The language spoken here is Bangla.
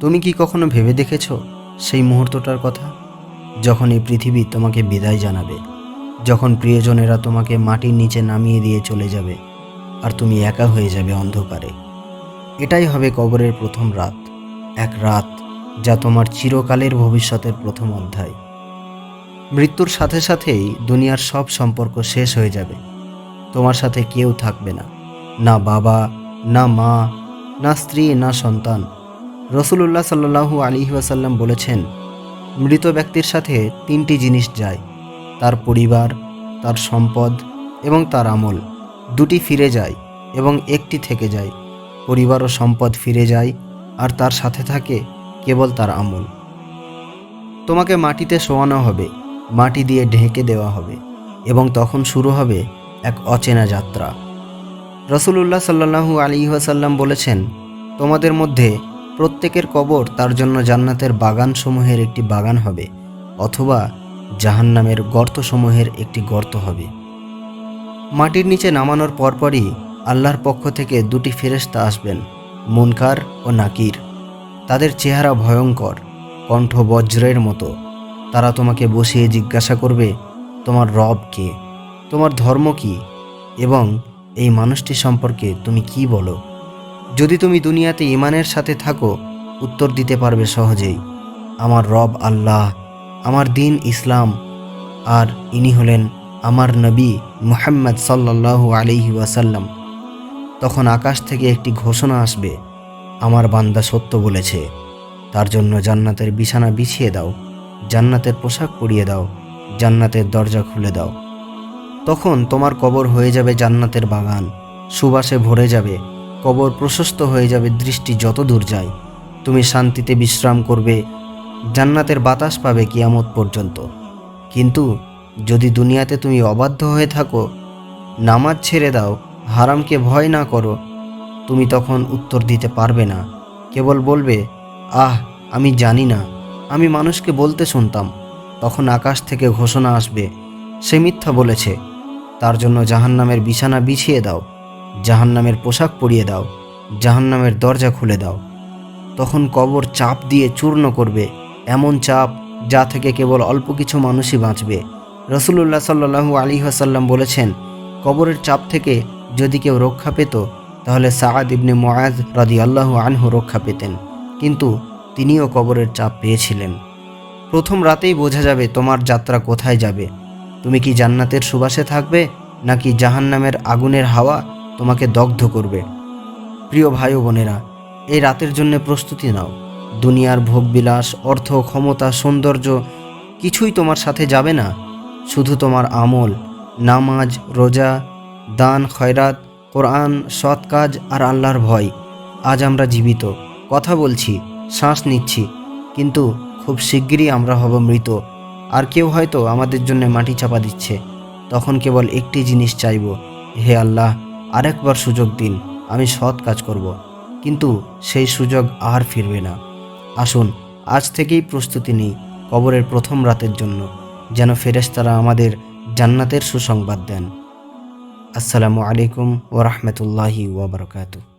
তুমি কি কখনো ভেবে দেখেছ সেই মুহূর্তটার কথা? যখন এই পৃথিবী তোমাকে বিদায় জানাবে, যখন প্রিয়জনেরা তোমাকে মাটির নিচে নামিয়ে দিয়ে চলে যাবে, আর তুমি একা হয়ে যাবে অন্ধকারে। এটাই হবে কবরের প্রথম রাত, এক রাত যা তোমার চিরকালের ভবিষ্যতের প্রথম অধ্যায়। মৃত্যুর সাথে সাথেই দুনিয়ার সব সম্পর্ক শেষ হয়ে যাবে। তোমার সাথে কেউ থাকবে না না বাবা, না মা, না স্ত্রী, না সন্তান। রসুলুল্লাহ সাল্লাহু আলী ওয়াসাল্লাম বলেছেন, মৃত ব্যক্তির সাথে তিনটি জিনিস যায়, তার পরিবার, তার সম্পদ এবং তার আমল। দুটি ফিরে যায় এবং একটি থেকে যায়। পরিবার ও সম্পদ ফিরে যায় আর তার সাথে থাকে কেবল তার আমল। তোমাকে মাটিতে শোয়ানো হবে, মাটি দিয়ে ঢেকে দেওয়া হবে এবং তখন শুরু হবে এক অচেনা যাত্রা। রসুলুল্লাহ সাল্লাহু আলী ওয়াসাল্লাম বলেছেন, তোমাদের মধ্যে প্রত্যেকের কবর তার জন্য জান্নাতের বাগানসমূহের একটি বাগান হবে, অথবা জাহান্নামের গর্তসমূহের একটি গর্ত হবে। মাটির নিচে নামানোর পরপরই আল্লাহর পক্ষ থেকে দুটি ফেরেশতা আসবেন, মুনকার ও নাকির। তাদের চেহারা ভয়ঙ্কর, কণ্ঠ বজ্রের মতো। তারা তোমাকে বসিয়ে জিজ্ঞাসা করবে, তোমার রব কে? তোমার ধর্ম কি? এবং এই মানুষটি সম্পর্কে তুমি কি বলো? যদি তুমি দুনিয়াতে ইমানের সাথে থাকো, উত্তর দিতে পারবে সহজেই। আমার রব আল্লাহ, আমার দিন ইসলাম, আর ইনি হলেন আমার নবী মুহাম্মদ সাল্লাল্লাহু আলাইহি ওয়াসাল্লাম। তখন আকাশ থেকে একটি ঘোষণা আসবে, আমার বান্দা সত্য বলেছে। তার জন্য জান্নাতের বিছানা বিছিয়ে দাও, জান্নাতের পোশাক পরিয়ে দাও, জান্নাতের দরজা খুলে দাও। তখন তোমার কবর হয়ে যাবে জান্নাতের বাগান, সুবাসে ভরে যাবে কবর প্রশস্ত হয়ে যাবে, দৃষ্টি যত দূর যায়। তুমি শান্তিতে বিশ্রাম করবে, জান্নাতের বাতাস পাবে কিয়ামত পর্যন্ত। কিন্তু যদি দুনিয়াতে তুমি অবাধ্য হয়ে থাকো, নামাজ ছেড়ে দাও, হারামকে ভয় না করো, তুমি তখন উত্তর দিতে পারবে না। কেবল বলবে, আহ, আমি জানি না। আমি মানুষকে বলতে শুনতাম। তখন আকাশ থেকে ঘোষণা আসবে, সে মিথ্যা বলেছে। তার জন্য জাহান্নামের বিছানা বিছিয়ে দাও। জাহান্নামের পোশাক পরিয়ে দাও, জাহান্নামের দরজা খুলে দাও। তখন কবর চাপ দিয়ে চূর্ণ করবে, এমন চাপ যা থেকে কেবল অল্প কিছু মানুষই বাঁচবে। রসুল্লাহ সাল্লু আলী আসাল্লাম বলেছেন, কবরের চাপ থেকে যদি কেউ রক্ষা পেত, তাহলে সাআদ ইবনে মোয়াজ রাদি আল্লাহ আনহু রক্ষা পেতেন, কিন্তু তিনিও কবরের চাপ পেয়েছিলেন। প্রথম রাতেই বোঝা যাবে তোমার যাত্রা কোথায় যাবে। তুমি কি জান্নাতের সুবাসে থাকবে, নাকি জাহান্নামের আগুনের হাওয়া তোমাকে দগ্ধ করবে। প্রিয় ভাই বোনেরা, এই রাতের জন্য প্রস্তুতি নাও। দুনিয়ার ভোগবিলাস, অর্থ, ক্ষমতা, সৌন্দর্য কিছুই তোমার সাথে যাবে না। শুধু তোমার আমল, নামাজ, রোজা, দান, খয়রাত, কোরআন, সৎ কাজ আর আল্লাহর ভয়। আজ আমরা জীবিত। কথা বলছি, শ্বাস নিচ্ছি, কিন্তু খুব শিগগিরই আমরা হব মৃত। আর কেউ হয়তো আমাদের জন্য মাটি চাপা দিচ্ছে। তখন কেবল একটি জিনিস চাইব, হে আল্লাহ আরেকবার সুযোগ দিন, আমি সৎ কাজ করব। কিন্তু সেই সুযোগ আর ফিরবে না। আসুন, আজ থেকেই প্রস্তুতি নিই কবরের প্রথম রাতের জন্য, যেন ফেরেশতারা আমাদের জান্নাতের সুসংবাদ দেন। আসসালামু আলাইকুম ওরহমতুল্লাহি ওবরকাতু